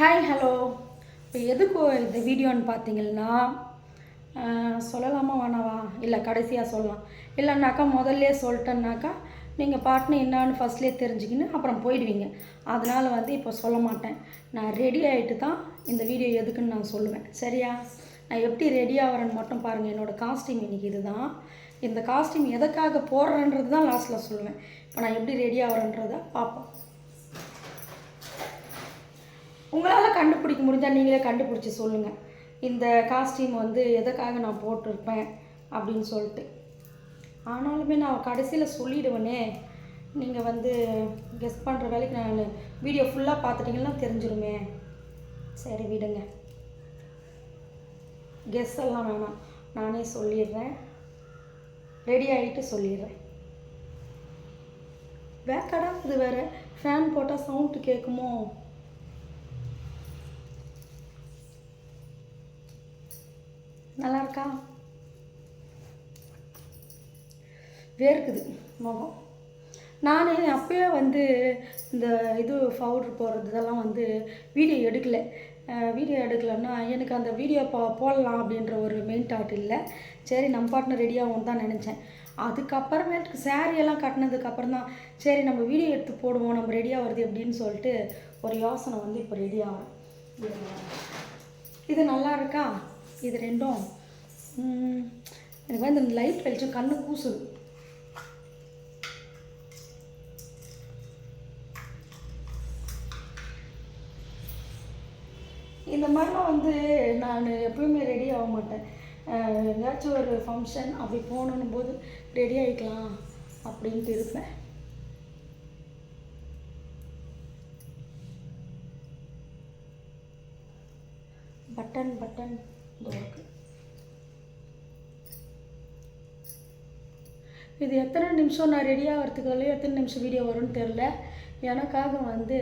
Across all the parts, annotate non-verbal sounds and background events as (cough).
Hi hello இப்போ எதுக்கு இந்த வீடியோன்னு பார்த்தீங்கன்னா சொல்லலாமா வேணாவா? இல்லை கடைசியாக சொல்லலாம். இல்லைன்னாக்கா முதல்ல சொல்லிட்டேன்னாக்கா நீங்கள் பாட்டுன்னு என்னான்னு ஃபஸ்ட்லேயே தெரிஞ்சுக்கின்னு அப்புறம் போயிடுவீங்க. அதனால் வந்து இப்போ சொல்ல மாட்டேன். நான் ரெடி ஆகிட்டு தான் இந்த வீடியோ எதுக்குன்னு நான் சொல்லுவேன். சரியா? நான் எப்படி ரெடி ஆகிறேன்னு மட்டும் பாருங்கள் என்னோடய காஸ்டியூம் இன்றைக்கி இதுதான். இந்த காஸ்டியூம் எதுக்காக போடுறேன்றது தான் லாஸ்ட்டில் சொல்லுவேன். இப்போ நான் எப்படி ரெடி ஆகிறேன்றதை பார்ப்போம். உங்களால் கண்டுபிடிக்க முடிஞ்சால் நீங்களே கண்டுபிடிச்சி சொல்லுங்கள் இந்த காஸ்டியூம் வந்து எதுக்காக நான் போட்டிருப்பேன் அப்படின்னு சொல்லிட்டு. ஆனாலுமே நான் கடைசியில் சொல்லிடுவேனே. நீங்கள் வந்து கெஸ் பண்ணுற வேலைக்கு நான் வீடியோ ஃபுல்லாக பார்த்துட்டிங்கன்னா தெரிஞ்சிருமே. சரி விடுங்க. கெஸ் எல்லாம் வேணாம். நானே சொல்லிடுறேன். ரெடி ஆகிட்டு சொல்லிடுறேன். வேக்கடா இது வேறு. ஃபேன் போட்டால் சவுண்டு கேட்குமோ நல்லா இருக்கா வேர்க்குது முகம். நான் அப்போயே வந்து இந்த இது பவுட்ரு போடுறது இதெல்லாம் வந்து வீடியோ எடுக்கலை. வீடியோ எடுக்கலைன்னா எனக்கு அந்த வீடியோ போ போடலாம் அப்படின்ற ஒரு மெயின் தாட் இல்லை. சரி நம்ம பாட்டுன்னு ரெடியாகும் தான் நினச்சேன். அதுக்கப்புறமேட்டுக்கு சேரீயெல்லாம் கட்டினதுக்கப்புறம் தான் சரி நம்ம வீடியோ எடுத்து போடுவோம் நம்ம ரெடியாக வருது அப்படின்னு சொல்லிட்டு ஒரு யோசனை வந்து இப்போ ரெடி ஆகும் இது நல்லா இருக்கா? இது ரெண்டும். எனக்கு வந்து இந்த லைட் வெளிச்சம் கண்ணு கூசுது. இந்த மாதிரிலாம் வந்து நான் எப்பயுமே ரெடி ஆக மாட்டேன். எங்கேயாச்சும் ஒரு ஃபங்க்ஷன் அப்படி போகணும் போது ரெடி ஆகிக்கலாம் அப்படின்ட்டு இருப்பேன். Button button. இது எத்தனை நிமிஷம்? நான் ரெடி ஆகிறதுக்குள்ளே எத்தனை நிமிஷம் வீடியோ வரும்னு தெரில எனக்காக வந்து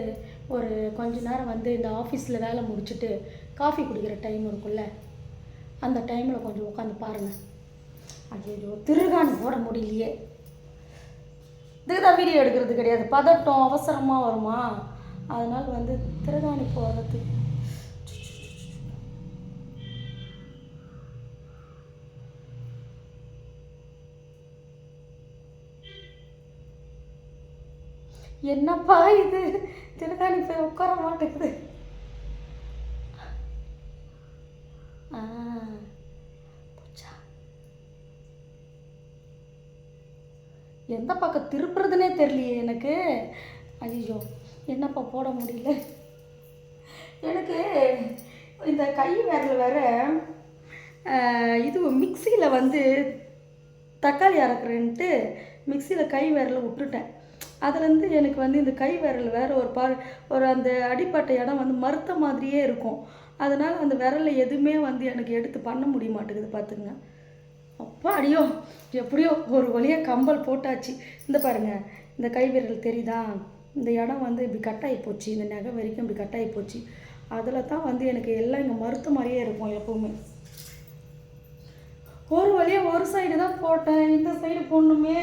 ஒரு கொஞ்ச நேரம் வந்து இந்த ஆஃபீஸில் வேலை முடிச்சுட்டு காஃபி குடிக்கிற டைம் இருக்கும்ல. அந்த டைமில் கொஞ்சம் உட்காந்து பாருங்கள் ஐயோ திருகாணி போட முடியலையே. இதுக்கு தான் வீடியோ எடுக்கிறது கிடையாது. பதட்டம் அவசரமாக வருமா? அதனால் வந்து திருகாணி போடுறதுக்கு என்னப்பா இது? திருகாணி போய் உட்கார மாட்டேங்குது. எந்த பக்கம் திருப்புறதுனே தெரியலையே எனக்கு. ஐயோ என்னப்பா போட முடியல? எனக்கு இந்த கை விரல் வேற இது மிக்சியில் வந்து தக்காளி அரைக்கிறேன்ட்டு மிக்சியில் கை விரல விட்டுட்டேன். அதுலேருந்து எனக்கு வந்து இந்த கை விரல் வேறு ஒரு பா ஒரு அந்த அடிப்பட்ட இடம் வந்து மறுத்த மாதிரியே இருக்கும். அதனால் அந்த விரலை எதுவுமே வந்து எனக்கு எடுத்து பண்ண முடிய மாட்டேங்குது பார்த்துங்க அப்பா அடியோ எப்படியோ ஒரு வழியாக கம்பல் போட்டாச்சு. இந்த பாருங்கள் இந்த கை விரல் தெரியுதா? இந்த இடம் வந்து இப்படி கட்டாகி போச்சு. இந்த நகை வரைக்கும் இப்படி கட்டாகி போச்சு. அதில் தான் வந்து எனக்கு எல்லாம் இங்கே மறுத்த மாதிரியே இருக்கும் எப்பவுமே. ஒரு வழியாக ஒரு சைடு தான் போட்டேன். இந்த சைடு போடணுமே.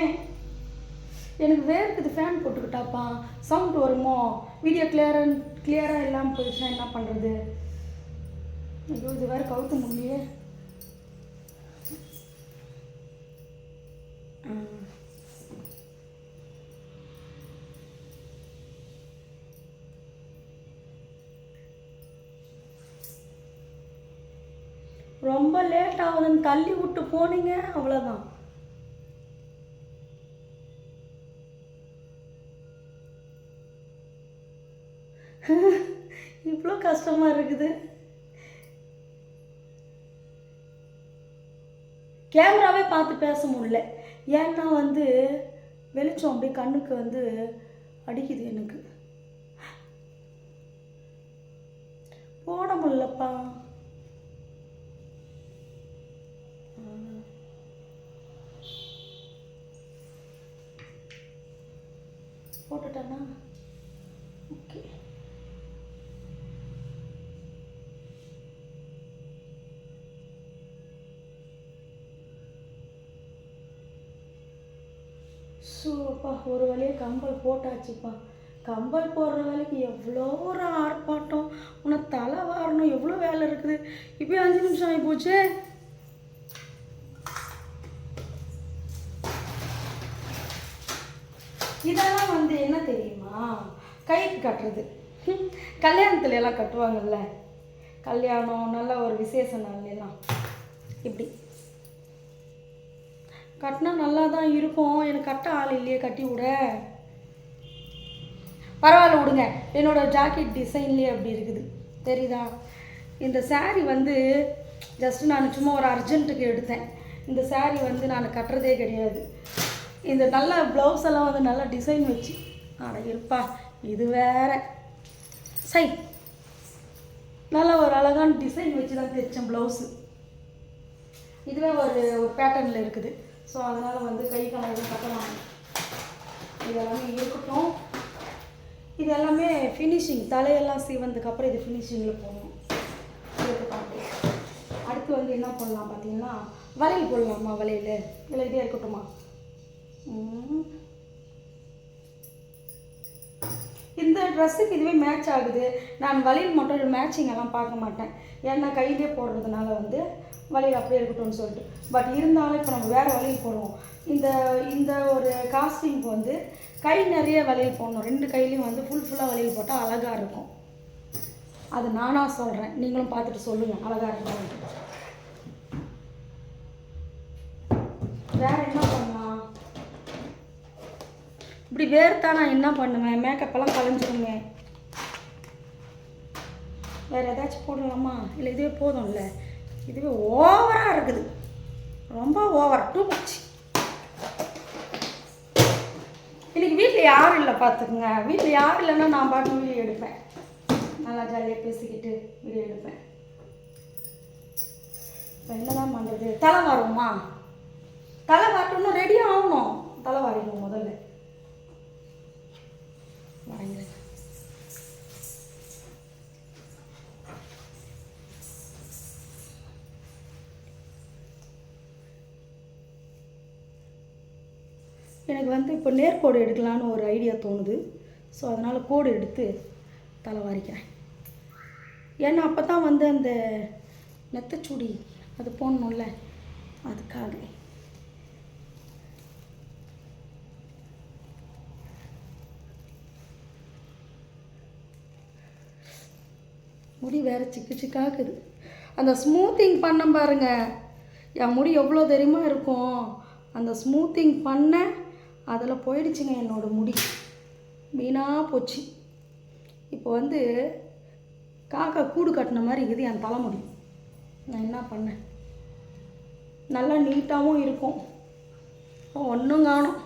எனக்கு வேர்க்குது ஃபேன் போட்டுக்கிட்டாப்பா. சவுண்ட் வருமோ? வீடியோ கிளியரன் கிளியராக இல்லாமல் போயிடுச்சுன்னா என்ன பண்ணுறது ஐயோ இது வேறு கவுத்த முடியலையே ரொம்ப லேட் ஆகுதுன்னு தள்ளி விட்டு போனீங்க அவ்வளோதான் இவ்வளோ கஷ்டமாக இருக்குது. கேமராவே பார்த்து பேச முடியல. ஏன்னா வந்து வெளிச்சம் அப்படியே கண்ணுக்கு வந்து அடிக்குது எனக்கு. போட முடியலப்பா. போட்டுட்டேன்னா ஓகே ஸோ ஒரு வழியாக கம்பல் போட்டாச்சுப்பா. கம்பல் போடுற வேலைக்கு எவ்வளோ ஒரு ஆர்ப்பாட்டம். உன்னை இப்போ அஞ்சு நிமிஷம் ஆகி போச்சு இதெல்லாம் வந்து என்ன தெரியுமா? கைக்கு கட்டுறது. ஹம், கல்யாணத்துல எல்லாம் கட்டுவாங்கல்ல. கல்யாணம் நல்ல ஒரு விசேஷ நாள் எல்லாம் இப்படி. கட்டினா நல்லா தான் இருக்கும். எனக்கு கட்ட ஆள் இல்லையே கட்டி விட. பரவாயில்ல விடுங்க. என்னோடய ஜாக்கெட் டிசைன்லேயே அப்படி இருக்குது. தெரியுதா? இந்த சேரீ வந்து ஜஸ்ட் நான் சும்மா ஒரு அர்ஜென்ட்டுக்கு எடுத்தேன். இந்த சேரீ வந்து நான் கட்டுறதே கிடையாது. இந்த நல்ல ப்ளவுஸ் எல்லாம் வந்து நல்லா டிசைன் வச்சு ஆனால் இருப்பா இது வேற. சை நல்ல ஒரு அழகான டிசைன் வச்சு தான் தைச்சேன் ப்ளவுஸு இதுவே ஒரு ஒரு பேட்டர்னில் இருக்குது. ஸோ அதனால் வந்து கை காலம் எதுவும் கட்டலாம் இதெல்லாமே இருக்கட்டும். இது எல்லாமே ஃபினிஷிங் தலையெல்லாம் சீவந்ததுக்கப்புறம் இது ஃபினிஷிங்கில் போகணும் அடுத்து வந்து என்ன பண்ணலாம் பார்த்தீங்கன்னா வளையல் போடலாமா வளையல்? இல்லை இதே இருக்கட்டுமா? இந்த ட்ரெஸ்ஸுக்கு இதுவே மேட்ச் ஆகுது. நான் வளையல் மட்டும் மேட்சிங் எல்லாம் பார்க்க மாட்டேன். ஏன்னா கையிலே போடுறதுனால வந்து வழியில் அப்படியே இருக்கட்டும்னு சொல்லிட்டு. பட் இருந்தாலும் இப்போ நம்ம வேறு வழியில் போடுவோம் இந்த இந்த ஒரு காஸ்டியூம்க்கு வந்து கை நிறைய வளையல் போடணும். ரெண்டு கையிலையும் வந்து ஃபுல் ஃபுல்லாக வளையல் போட்டால் அழகாக இருக்கும். அது நானாக சொல்கிறேன் நீங்களும் பார்த்துட்டு சொல்லுங்கள் அழகாக இருக்கும் வேறு என்ன பண்ணலாம்? இப்படி வேர்த்தா நான் என்ன பண்ணுவேன்? மேக்கப் எல்லாம் கலைஞ்சிருமே வேறு ஏதாச்சும் போடலாமா? இல்லை இதே போதும்ல? இதுவே ஓவராக இருக்குது. ரொம்ப ஓவர். Too much. இன்னைக்கு வீட்டில் யாரும் இல்லை பார்த்துக்குங்க வீட்டில் யாரும் இல்லைன்னா நான் பாட்டு வீடியோ எடுப்பேன். நல்லா ஜாலியாக பேசிக்கிட்டு வீடியோ எடுப்பேன். இப்போ என்னதான் பண்ணுறது தலை வருவோமா? தலை வாட்டணும் ரெடியும் ஆகணும். தலை வாரிடுவோம் முதல்ல. வாங்கிறேன் எனக்கு வந்து இப்போ நேர்கோடு எடுக்கலான்னு ஒரு ஐடியா தோணுது. ஸோ அதனால் கோடு எடுத்து தலை வாரிக்கிறேன். ஏன்னா அப்போ தான் வந்து அந்த நெத்தச்சுடி அது போடணும்ல. அதுக்காக. முடி வேறு சிக்கு சிக்காக்குது அந்த ஸ்மூத்திங் பண்ண பாருங்க. என் முடி எவ்வளோ தெரியுமா இருக்கும்? அந்த ஸ்மூத்திங் பண்ண அதில் போயிடுச்சுங்க என்னோட முடி. வீணாக போச்சு. இப்போ வந்து காக்கா கூடு கட்டின மாதிரி இருக்குது என் தலைமுடி. நான் என்ன பண்ணேன்? நல்லா நீட்டாகவும் இருக்கும். ஒன்றும் காணும்.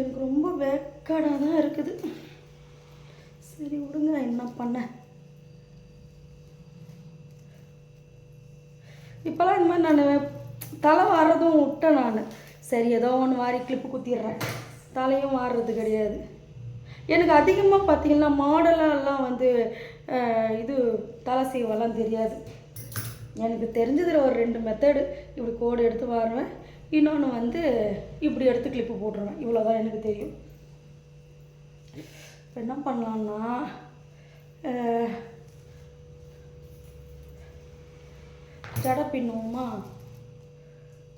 எனக்கு ரொம்ப வேக்காடாக தான் இருக்குது. சரி விடுங்க என்ன பண்ணேன்? இப்போல்லாம் இந்த மாதிரி நான் தலை வாரதும் விட்டேன் நான். சரி ஏதோ ஒன்று வாரி கிளிப்பு குத்திடுறேன். தலையும் வாடுறது கிடையாது. எனக்கு அதிகமாக பார்த்தீங்கன்னா மாடலெல்லாம் வந்து இது தலை சீவெல்லாம் தெரியாது. எனக்கு தெரிஞ்சதில் ஒரு ரெண்டு மெத்தடு இப்படி கோடு எடுத்து வாருவேன். இன்னொன்று வந்து இப்படி எடுத்து கிளிப்பு போட்டுருவேன். இவ்வளோதான் எனக்கு தெரியும். இப்போ என்ன பண்ணலான்னா ஜடை பின்னுவோமா?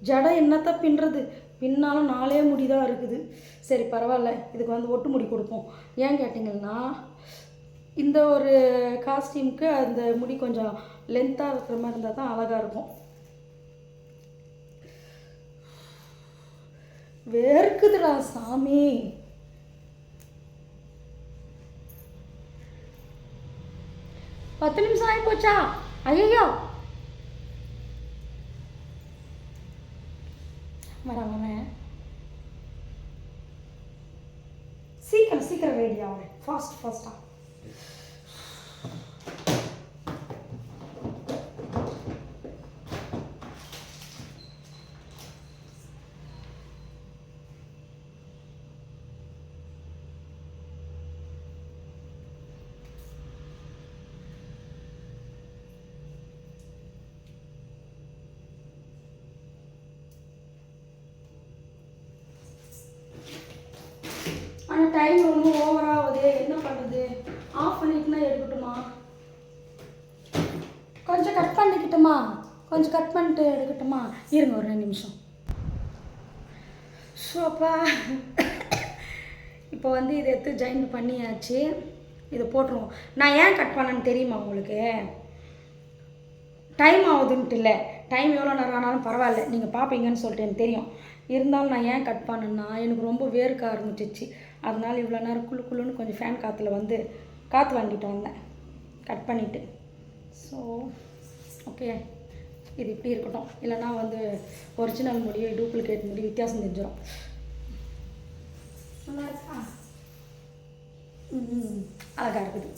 ஜடை என்னத்த பின்னுறது? பின்னாலும் நாலே முடி தான் இருக்குது. சரி பரவாயில்ல. இதுக்கு வந்து ஒட்டு முடி கொடுப்போம். ஏன் கேட்டிங்கன்னா இந்த ஒரு காஸ்டியூம்க்கு அந்த முடி கொஞ்சம் லென்த்தாக இருக்கிற மாதிரி இருந்தால் தான் அழகாக இருக்கும். வேர்க்குதுடா சாமி. பத்து நிமிஷம் ஆகி போச்சா ஐயோ வரேன் வரேன் சீக்கிரம் சீக்கிரம் ரெடி ஆகிறேன் ஃபாஸ்ட் ஃபாஸ்ட்டாக பண்ணிக்கிட்டுமா கொஞ்சம் கட் பண்ணிட்டு எடுக்கட்டுமா? இருங்க ஒரு ரெண்டு நிமிஷம். ஸோப்பா இப்போ வந்து இதை எடுத்து ஜாயின் பண்ணியாச்சு. இதை போட்டுருவோம். நான் ஏன் கட் பண்ணேன்னு தெரியுமா உங்களுக்கு? டைம் ஆகுதுன்ட்டு இல்லை. டைம் எவ்வளோ நேரம் ஆனாலும் பரவாயில்ல. நீங்கள் பார்ப்பீங்கன்னு சொல்லிட்டு எனக்கு தெரியும். இருந்தாலும் நான் ஏன் கட் பண்ணேன்னா எனக்கு ரொம்ப வேர்க்க ஆரம்பிச்சிச்சு அதனால் இவ்வளோ நேரம் குளு குளுன்னு கொஞ்சம் ஃபேன் காற்றுல வந்து காற்று வாங்கிட்டு வந்தேன். கட் பண்ணிவிட்டு ஸோ ஓகே இது இப்படி இருக்கட்டும். இல்லைன்னா வந்து ஒரிஜினல் முடி டூப்ளிகேட் முடி வித்தியாசம் தெரிஞ்சிடும் நல்லா இருக்கா? அழகாக இருக்குது.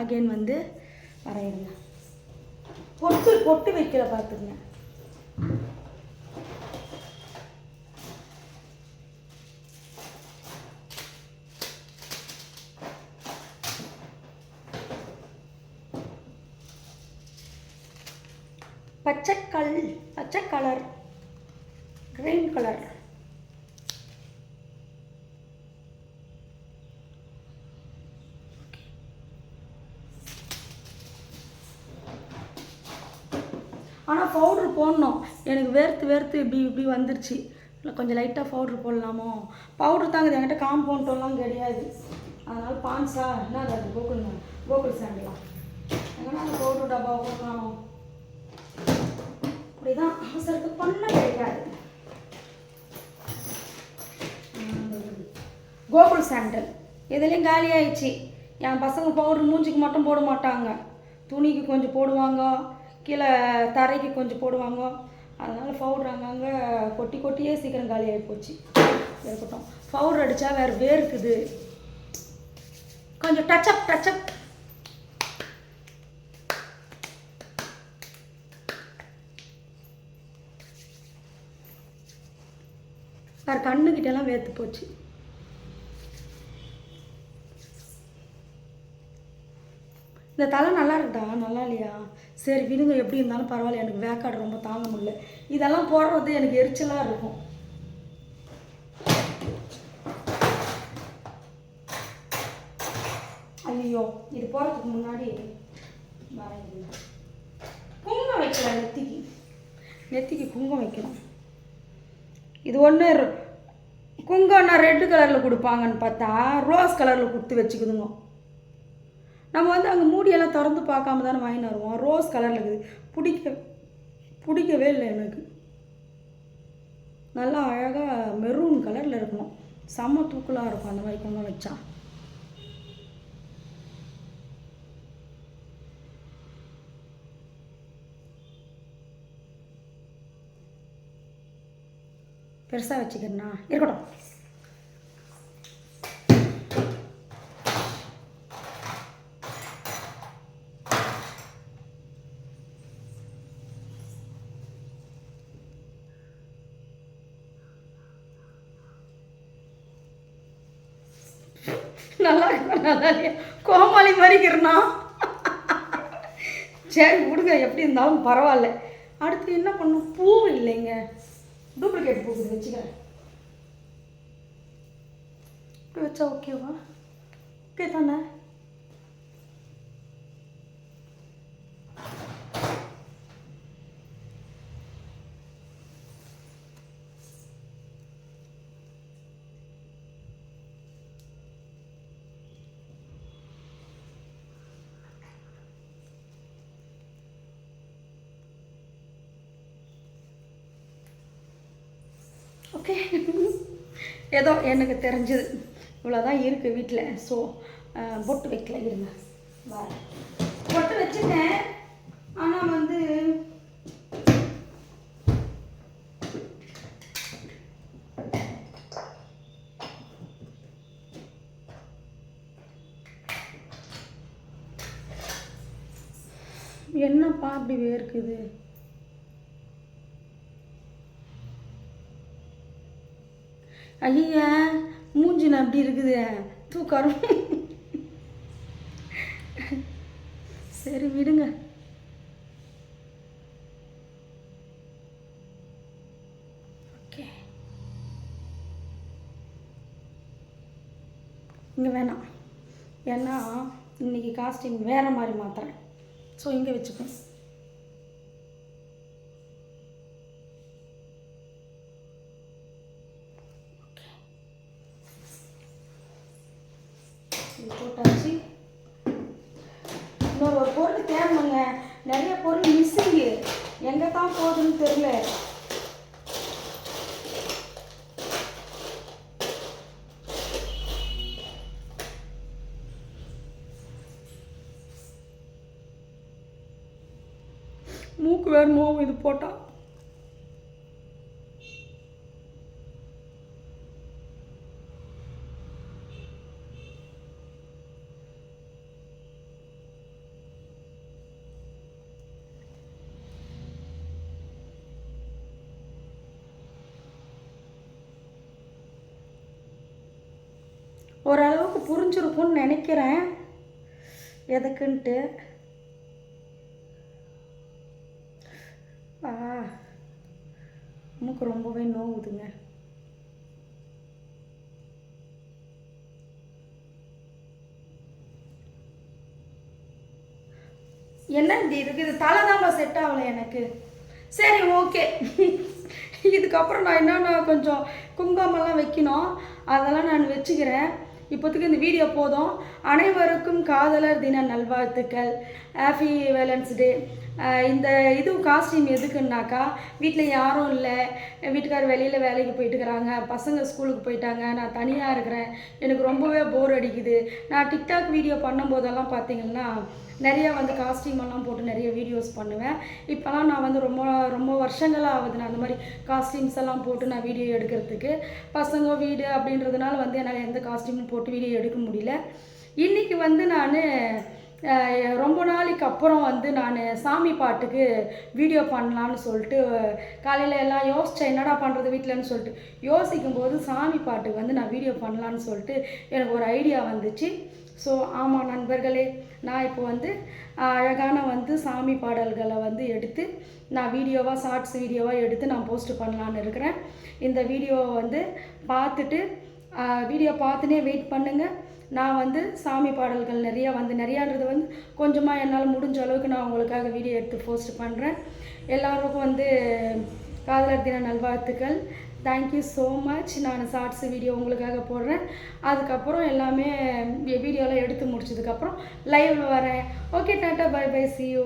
அகைன் வந்து வரையிடுங்க பொட்டு பொட்டு வைக்கல பார்த்துங்க பச்சை கலர் கிரீன் கலர் ஆனால் பவுட்ரு போடணும். எனக்கு வேர்த்து வேர்த்து இப்படி இப்படி வந்துருச்சு. இல்லை கொஞ்சம் லைட்டாக பவுட்ரு போடலாமோ? பவுட்ரு தாங்க என்கிட்ட காம்பவுண்டெல்லாம் கிடையாது. அதனால் பான்ஸா என்ன அது கோகுல் கோகுல் சாண்டலாம் எங்கன்னா அந்த பவுட்ரு டப்பா போடலாம். அப்படிதான் அவசரத்து பண்ண கிடையாது. கோகுல் சாண்டல். இதுலேயும் காலி ஆயிடுச்சு. என் பசங்க பவுடர் மூஞ்சிக்கு மட்டும் போட மாட்டாங்க. துணிக்கு கொஞ்சம் போடுவாங்க. கீழே தரைக்கு கொஞ்சம் போடுவாங்க. அதனால் பவுடர் அங்கங்கே கொட்டி கொட்டியே சீக்கிரம் காலி ஆகி போச்சு. இருக்கட்டும். பவுடர் அடித்தா வேறு வேர்க்குது. கொஞ்சம் டச்சப் டச்சப் கண்ணுக்கிட்டெல்லாம் வேர்த்து போச்சு. இந்த தலை நல்லா இருக்குதா நல்லா இல்லையா? சரி விடுங்க எப்படி இருந்தாலும் பரவாயில்ல எனக்கு வேக்காடு ரொம்ப தாங்க முடியல. இதெல்லாம் போடுறது எனக்கு எரிச்சலாக இருக்கும். ஐயோ இது போகிறதுக்கு முன்னாடி குங்குமம் வைக்கலாம் நெத்திக்கு. நெத்திக்கு குங்குமம் வைக்கலாம் இது ஒன்று குங்கம்னா ரெட்டு கலரில் கொடுப்பாங்கன்னு பார்த்தா ரோஸ் கலரில் கொடுத்து வச்சுக்குதுங்க. நம்ம வந்து அங்கே மூடியெல்லாம் திறந்து பார்க்காம தானே வாங்கின்னு வருவோம். ரோஸ் கலரில் இருக்குது. பிடிக்க பிடிக்கவே இல்லை எனக்கு. நல்லா அழகாக மெரூன் கலரில் இருக்கணும். செம்ம தூக்கலாக இருக்கும் அந்த மாதிரி குங்குமம் வச்சா. பெருசாக வச்சுக்கிறேண்ணா இருக்கட்டும். நல்லா நல்லா இல்லையா? கோமாளி மாதிரி சரி விடுங்க எப்படி இருந்தாலும் பரவாயில்ல. அடுத்து என்ன பண்ணும்? பூ இல்லைங்க. டூப்ளிகேட் பூ இது வச்சுக்கிறேன் இப்படி வச்சா ஓகேவா ஓகே தானே ஓகே (laughs) ஏதோ எனக்கு தெரிஞ்சது. இவ்வளோதான் இருக்குது வீட்டில் ஸோ பொட்டு வைக்கல இருங்க. பொட்டு வச்சுட்டேன். ஆனால் வந்து என்னப்பா அப்படி வேர்க்குது? ஐய மூஞ்சின அப்படி இருக்குது. தூக்கம் சரி விடுங்க. ஓகே. இங்கே வேணாம். ஏன்னா இன்னைக்கு காஸ்டியூம் வேறு மாதிரி மாற்றுறேன் ஸோ இங்கே வச்சுப்பேன் இது போட்டாச்சு இன்னொரு ஒரு பொருள் தேடணுங்க நிறைய பொருள் மிஸ்ஸிங்கு எங்கே தான் போகுதுன்னு தெரியல. மூக்கு வேறு நோவும் இது போட்டால் ஓரளவுக்கு புரிஞ்சிருக்கும்னு நினைக்கிறேன். எதுக்குன்ட்டு? ஆ நமக்கு ரொம்பவே நோவுதுங்க. என்ன இப்படி இருக்குது இது தலை தான் செட் ஆகலை எனக்கு. சரி ஓகே. இதுக்கப்புறம் நான் என்னென்ன கொஞ்சம் குங்குமம்லாம் வைக்கணும். அதெல்லாம் நான் வச்சுக்கிறேன். இப்போதைக்கு இந்த வீடியோ போதும். அனைவருக்கும் காதலர் தின நல்வாழ்த்துக்கள். ஹாப்பி வேலன்ஸ் டே இந்த இது காஸ்டியூம் எதுக்குன்னாக்கா வீட்டில் யாரும் இல்லை. வீட்டுக்கார் வெளியில் வேலைக்கு போயிட்டுக்கிறாங்க பசங்க ஸ்கூலுக்கு போயிட்டாங்க. நான் தனியாக இருக்கிறேன். எனக்கு ரொம்பவே போர் அடிக்குது. நான் டிக்டாக் வீடியோ பண்ணும்போதெல்லாம் பார்த்தீங்கன்னா நிறைய வந்து காஸ்டியூம் எல்லாம் போட்டு நிறைய வீடியோஸ் பண்ணுவேன். இப்போலாம் நான் வந்து ரொம்ப ரொம்ப வருஷங்களாக ஆகுது. நான் அந்த மாதிரி காஸ்டியூம்ஸ் எல்லாம் போட்டு நான் வீடியோ எடுக்கிறதுக்கு. பசங்க வீடு அப்படின்றதுனால வந்து என்னால் எந்த காஸ்டியூமும் போட்டு வீடியோ எடுக்க முடியல. இன்றைக்கி வந்து நான் ரொம்ப நாளைக்கு அப்புறம் வந்து நான் சாமி பாட்டுக்கு வீடியோ பண்ணலான்னு சொல்லிட்டு காலையில் எல்லாம் யோசித்தேன் என்னடா பண்ணுறது வீட்டிலன்னு சொல்லிட்டு. யோசிக்கும் போது சாமி பாட்டுக்கு வந்து நான் வீடியோ பண்ணலான்னு சொல்லிட்டு எனக்கு ஒரு ஐடியா வந்துச்சு. ஸோ ஆமாம் நண்பர்களே நான் இப்போ வந்து அழகான வந்து சாமி பாடல்களை வந்து எடுத்து நான் வீடியோவாக ஷார்ட்ஸ் வீடியோவாக எடுத்து நான் போஸ்ட் பண்ணலான்னு இருக்கிறேன். இந்த வீடியோவை வந்து பார்த்துட்டு வீடியோ பார்த்துனே வெயிட் பண்ணுங்கள் நான் வந்து சாமி பாடல்கள் நிறையா வந்து நிறையான்றது வந்து கொஞ்சமாக என்னால் முடிஞ்ச அளவுக்கு நான் உங்களுக்காக வீடியோ எடுத்து போஸ்ட் பண்ணுறேன் எல்லாருக்கும் வந்து காதலர் தின நல்வாழ்த்துக்கள். தேங்க்யூ ஸோ மச் நான் ஷார்ட்ஸ் வீடியோ உங்களுக்காக போடுறேன். அதுக்கப்புறம் எல்லாமே வீடியோலாம் எடுத்து முடிச்சதுக்கப்புறம் லைவில் வரேன். Okay tata bye bye see you